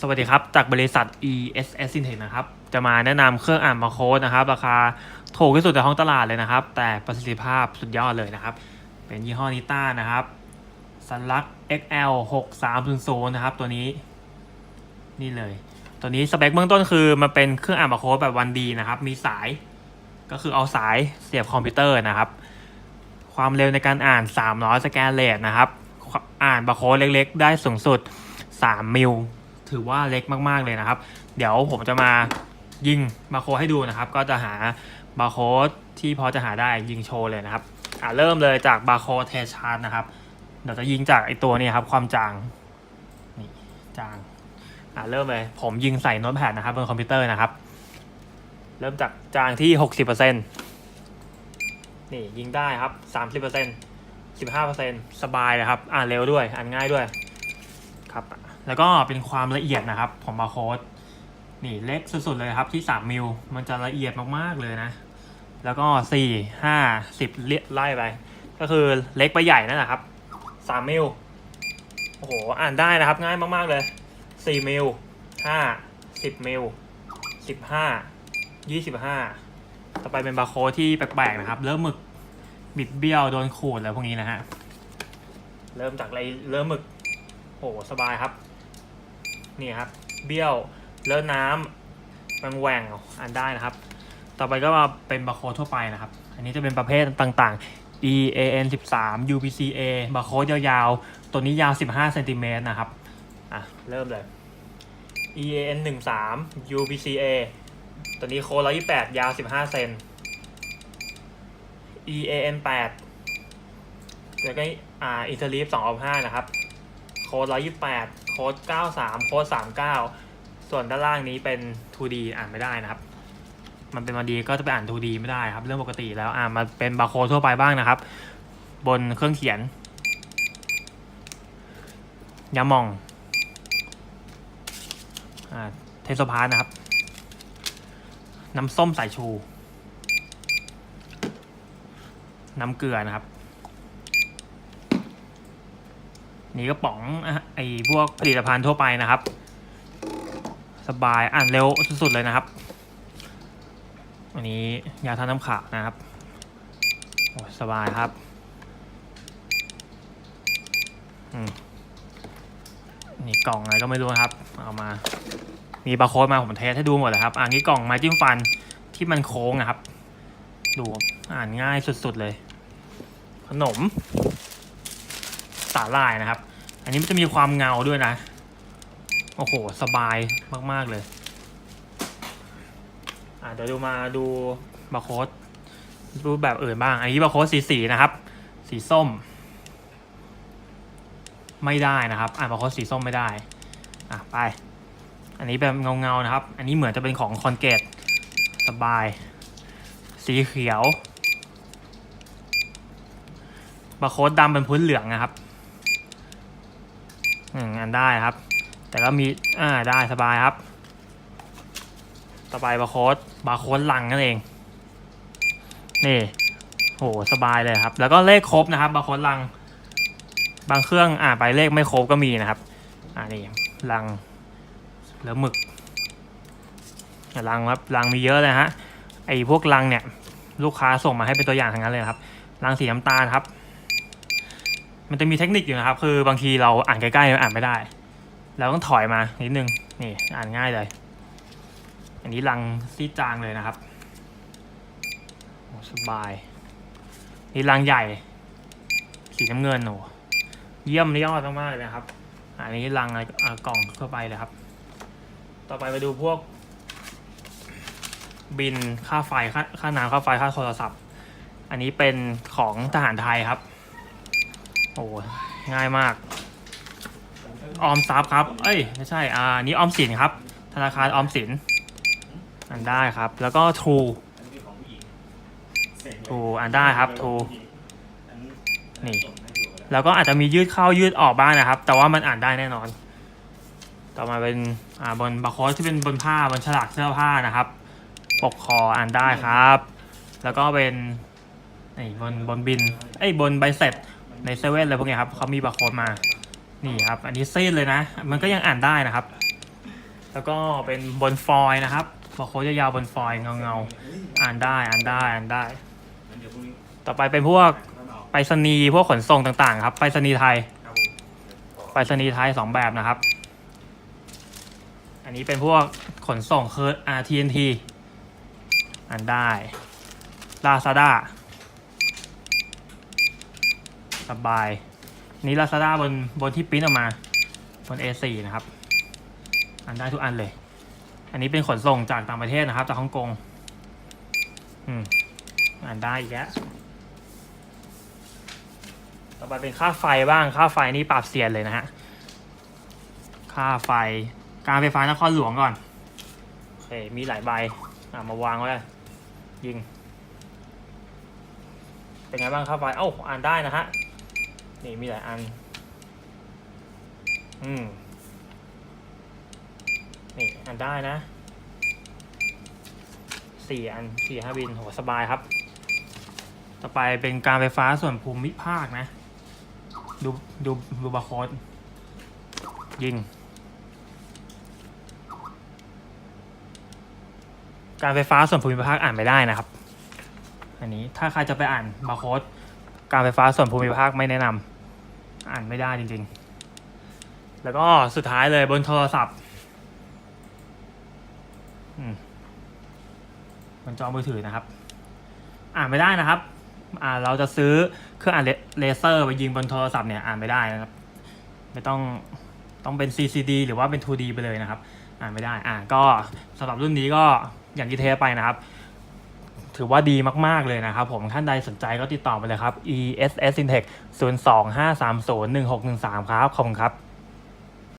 สวัสดีครับ จากบริษัท ESS Syntech นะครับ จะมาแนะนำเครื่องอ่านบาโค้ดนะครับ ราคาถูกที่สุดในท้องตลาดเลยนะครับ แต่ประสิทธิภาพสุดยอดเลยนะครับ เป็นยี่ห้อนิต้านะครับสันลัก XL 6300นะครับ ตัวนี้ นี่เลย ตัวนี้สเปคเบื้องต้นคือ มันเป็นเครื่องอ่านบาโค้ดแบบวันดีนะครับ มีสายก็คือเอาสายเสียบคอมพิวเตอร์นะครับ ความเร็วในการอ่าน 300 สแกนเรทนะครับ อ่านบาร์โค้ดเล็กๆ ได้สูงสุด 3 มิล ถือว่าเล็กมากๆเลยนะครับ เดี๋ยวผมจะมายิงบาร์โค้ดให้ดูนะครับ ก็จะหาบาร์โค้ดที่พอจะหาได้ยิงโชว์เลยนะครับอ่าเริ่มเลยจากบาร์โค้ดเทชาร์ตนะครับเดี๋ยวจะยิงจากไอตัวนี้ครับ ความจางนี่จางอ่าเริ่มเลย ผมยิงใส่โน้ตแพดนะครับบนคอมพิวเตอร์นะครับ เริ่มจากจางที่60%นี่ยิงได้ครับ30% 15%สบายเลยครับ อ่านเร็วด้วย อ่านง่ายด้วย ครับ แล้วก็เป็นความละเอียดนะครับของบาร์โค้ดนี่เล็กสุดๆเลยครับที่3มิลมันจะละเอียดมากๆเลยนะ แล้วก็ 4 5 10เลียไล่ไป ก็คือเล็กไปใหญ่นั่นแหละครับ3มิลโอ้โหอ่านได้นะครับง่ายมากๆเลย4มิล5 10มิล15 25 ต่อไปเป็นบาร์โค้ดที่แปลกๆนะครับ เริ่มหมึกบิดเบี้ยวโดนขูดอะไรพวกนี้นะฮะ เริ่มจากอะไรเริ่มหมึกโอ้โหสบายครับ นี่ครับ เบี้ยวเลอะน้ำมันแหว่งอ่านได้นะครับ ต่อไปก็มาเป็นบาร์โค้ดทั่วไปนะครับ อันนี้จะเป็นประเภทต่างๆ E A N 13 U P C A บาร์โค้ดยาวๆ ตัวนี้ยาว 15เซนติเมตรนะครับ อะ เริ่มเลย E A N 13 U P C A ตัวนี้โค้ด128 ยาว 15เซน E A N 8แล้วก็อ่าอินเทอร์ลีฟ2ออฟ5นะครับ โค้ด128 โค้ด93 โค้ด39 ส่วนด้านล่างนี้เป็น 2D อ่านไม่ได้นะครับ มันเป็นมาดีก็จะไปอ่าน 2D ไม่ได้ครับ เรื่องปกติแล้วอ่ามาเป็นบาร์โค้ดทั่วไปบ้างนะครับ บนเครื่องเขียนยามองอ่าเทสโซพาร์นะครับ น้ำส้มสายชู น้ำเกลือนะครับ นี่ก็ป๋องอะไอพวกผลิตภัณฑ์ทั่วไปนะครับ สบายอ่านเร็วสุดๆเลยนะครับ อันนี้ยาทาน้ำขาวนะครับโอ้สบายครับนี่กล่องอะไรก็ไม่รู้นะครับ เอามา มีบาร์โค้ดมาผมเทสให้ดูหมดเลยครับ อันนี้กล่องไม้จิ้มฟันที่มันโค้งนะครับ ดูอ่านง่ายสุดๆเลย ขนม สาหร่ายนะครับ อันนี้มันจะมีความเงาด้วยนะ โอ้โห สบายมากๆเลย อ่าเดี๋ยวดูมาดูบาร์โค้ดรูปแบบอื่นบ้าง อันนี้บาร์โค้ดสีสีนะครับ สีส้ม ไม่ได้นะครับ อ่านบาร์โค้ดสีส้มไม่ได้ อะไป อันนี้แบบเงาๆนะครับ อันนี้เหมือนจะเป็นของคอนเกตสบาย สีเขียวบาร์โค้ดดำเป็นพื้นเหลืองนะครับ อืมอันได้ครับ แต่ก็มีอ่าได้สบายครับ ต่อไปบาร์โค้ดบาร์โค้ดลังนั่นเอง นี่โหสบายเลยครับ แล้วก็เลขครบนะครับบาร์โค้ดลัง บางเครื่องอ่าไปเลขไม่ครบก็มีนะครับ อ่านี่ลังแล้วหมึกลังครับลังมีเยอะเลยฮะไอ้พวกลังเนี่ย ลูกค้าส่งมาให้เป็นตัวอย่างทั้งนั้นเลยครับลังสีน้ำตาลครับ มันจะมีเทคนิคอยู่นะครับ คือบางทีเราอ่านใกล้ๆอ่านไม่ได้ เราต้องถอยมานิดนึง นี่อ่านง่ายเลย อันนี้ลังซีจางเลยนะครับสบาย นี่ลังใหญ่ สีน้ำเงินโอ้เยี่ยมยอดมากๆเลยนะครับ อันนี้ลังอะไรอ่ากล่องทั่วไปเลยครับ ต่อไปไปดูพวก บินค่าไฟค่าค่าน้ำค่าไฟค่าโทรศัพท์ อันนี้เป็นของทหารไทยครับ โอ้ง่ายมาก ออมทรัพย์ครับ เอ้ย ไม่ใช่ อ่านนี้ออมสินครับ ธนาคารออมสิน อันได้ครับ แล้วก็ทูทูอันได้ครับทูนี่ แล้วก็อาจจะมียืดเข้ายืดออกบ้างนะครับ แต่ว่ามันอ่านได้แน่นอน ต่อมาเป็น อ่า บนบาร์โค้ดที่เป็นบนผ้าบนฉลากเสื้อผ้านะครับ ปกคออ่านได้ครับ แล้วก็เป็นนี่บนบนบิน เอ้ย บนใบเสร็จ ในเซเว่นอะไรพวกเนี้ยครับเขามีบาร์โค้ดมา นี่ครับ อันนี้ซีดเลยนะ มันก็ยังอ่านได้นะครับ แล้วก็เป็นบนฟอยนะครับบาร์โค้ดยาวๆบนฟอยเงาเงาๆอ่านได้อ่านได้อ่านได้ ต่อไปเป็นพวกไปรษณีย์พวกขนส่งต่างๆ ครับไปรษณีย์ไทยไปรษณีย์ไทยสองแบบนะครับ อันนี้เป็นพวกขนส่งคือ RTNT อ่านได้ Lazada สบาย นี่ Lazada บนบนที่ปริ้นออกมา บน A4 นะครับอ่านได้ทุกอันเลย อันนี้เป็นขนส่งจากต่างประเทศนะครับ จากฮ่องกง อืมอ่านได้อีกแล้วต่อไปเป็นค่าไฟบ้าง ค่าไฟนี่ปรับเสียนเลยนะฮะ ค่าไฟ การไฟฟ้านครหลวงก่อน โอเค มีหลายใบ อ่มาวางไว้ยยิง เป็นไงบ้างค่าไฟ เอ้า อ่านได้นะฮะ นี่มีหลายอัน อืม นี่อ่านได้นะ สี่อันสี่ห้าบินโหสบายครับ ต่อไปเป็นการไฟฟ้าส่วนภูมิภาคนะ ดูดูดูบาร์โค้ดยิง การไฟฟ้าส่วนภูมิภาคอ่านไม่ได้นะครับ อันนี้ถ้าใครจะไปอ่านบาร์โค้ดการไฟฟ้าส่วนภูมิภาคไม่แนะนำ อ่านไม่ได้จริง ๆ แล้วก็สุดท้ายเลยบนโทรศัพท์บนจอมือถือนะครับ อ่านไม่ได้นะครับ อ่าเราจะซื้อเครื่องอ่านเลเซอร์ไปยิงบนโทรศัพท์เนี่ยอ่านไม่ได้นะครับ ไม่ต้องต้องเป็น CCD หรือว่าเป็น 2D ไปเลยนะครับ อ่านไม่ได้ อ่าก็สำหรับรุ่นนี้ก็อย่างที่เทไปนะครับ ถือว่าดีมาก ๆ เลยนะครับผมท่านใดสนใจก็ติดต่อไปเลยครับ ESS Syntech 025301613 ครับ ขอบคุณครับ